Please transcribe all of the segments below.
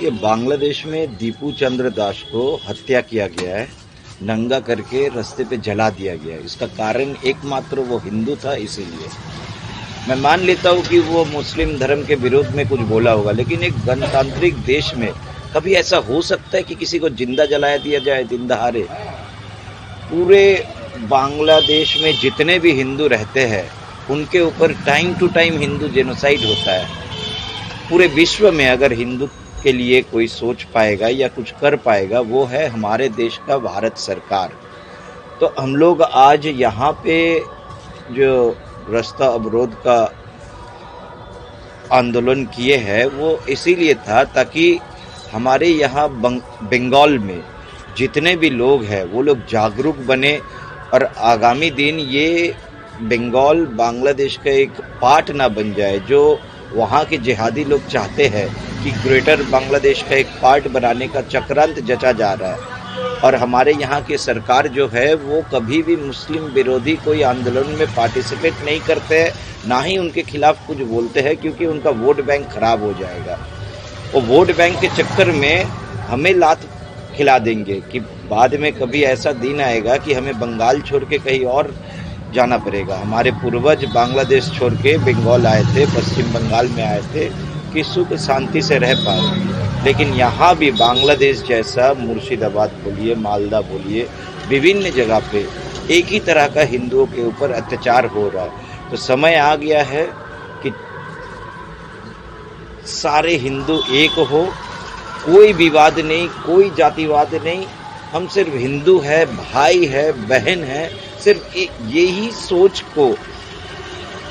देखिए बांग्लादेश में दीपू चंद्र दास को हत्या किया गया है, नंगा करके रास्ते पे जला दिया गया है। इसका कारण एकमात्र वो हिंदू था, इसीलिए। मैं मान लेता हूँ कि वो मुस्लिम धर्म के विरोध में कुछ बोला होगा, लेकिन एक गणतांत्रिक देश में कभी ऐसा हो सकता है कि किसी को ज़िंदा जलाया दिया जाए, ज़िंदा हारे? पूरे बांग्लादेश में जितने भी हिंदू रहते हैं, उनके ऊपर time to time Hindu genocide होता है। पूरे विश्व में अगर हिंदू के लिए कोई सोच पाएगा या कुछ कर पाएगा, वो है हमारे देश का भारत सरकार। तो हम लोग आज यहाँ पे जो रास्ता अवरोध का आंदोलन किए हैं, वो इसीलिए था ताकि हमारे यहाँ बंगाल में जितने भी लोग हैं, वो लोग जागरूक बने और आगामी दिन ये बंगाल, बांग्लादेश का एक पार्ट ना बन जाए, जो वहाँ के जिहादी लोग चाहते हैं। कि ग्रेटर बांग्लादेश का एक पार्ट बनाने का चक्रांत जचा जा रहा है। और हमारे यहाँ की सरकार जो है, वो कभी भी मुस्लिम विरोधी कोई आंदोलन में पार्टिसिपेट नहीं करते हैं, ना ही उनके खिलाफ कुछ बोलते हैं, क्योंकि उनका वोट बैंक खराब हो जाएगा। वो वोट बैंक के चक्कर में हमें लात खिला देंगे कि बाद में कभी ऐसा दिन आएगा कि हमें बंगाल छोड़ के कहीं और जाना पड़ेगा। हमारे पूर्वज बांग्लादेश छोड़ के बंगाल आए थे, पश्चिम बंगाल में आए थे कि सुख शांति से रह पाए। लेकिन यहाँ भी बांग्लादेश जैसा मुर्शिदाबाद बोलिए, मालदा बोलिए, विभिन्न जगह पे एक ही तरह का हिंदुओं के ऊपर अत्याचार हो रहा है। तो समय आ गया है कि सारे हिंदू एक हो। कोई विवाद नहीं, कोई जातिवाद नहीं। हम सिर्फ़ हिंदू है, भाई है, बहन है। सिर्फ़ यही सोच को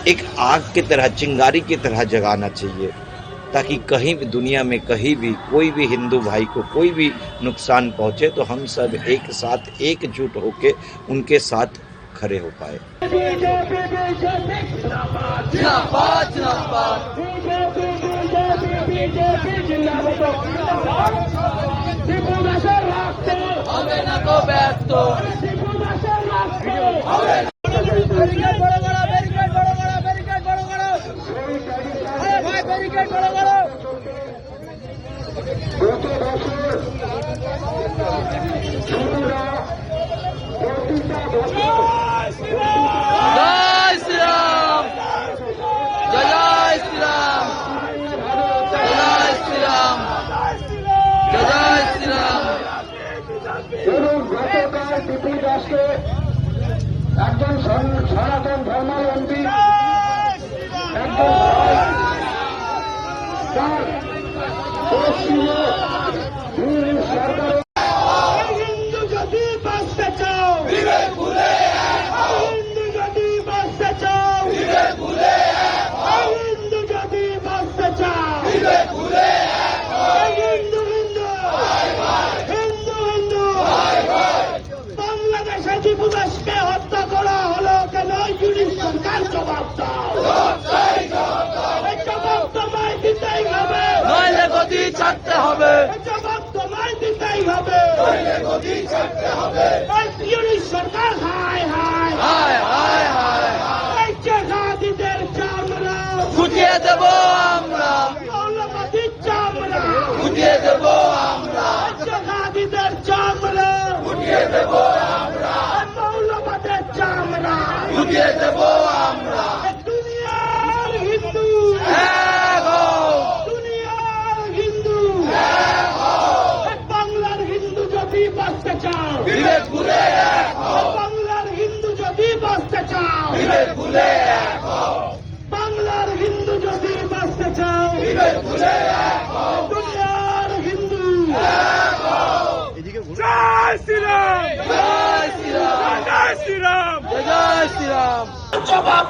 एक आग की तरह, चिंगारी की तरह जगाना चाहिए। ताकि कहीं भी दुनिया में कहीं भी कोई भी हिंदू भाई को कोई भी नुकसान पहुँचे तो हम सब एक साथ एकजुट होके उनके साथ खड़े हो पाए। Master সরকার জবাব দাও জবাব তোমায় দিতেই হবে। নইলে গতি ছাড়তে হবে। জবাব তোমায় দিতেই হবে। এই ইউনিট সরকার হায় ফুটিয়ে দেব আমরা দুনিয়ার হিন্দু দুনিয়ার হিন্দু বাংলার হিন্দু যদি বাঁচতে চাও বিবেক ভুলে বাংলার হিন্দু যদি বাঁচতে চাও বিবেক ভুলে বাংলার হিন্দু যদি বাঁচতে জয় শ্রীরাম জয় শ্রীরাম জয় শ্রীরাম জয় শ্রীরাম জবাব দাও জবাব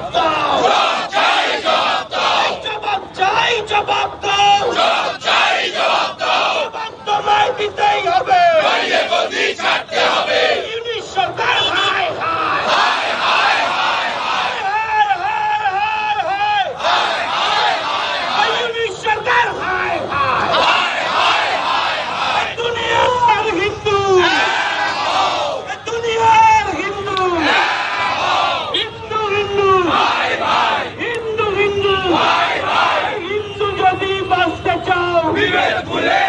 mulher!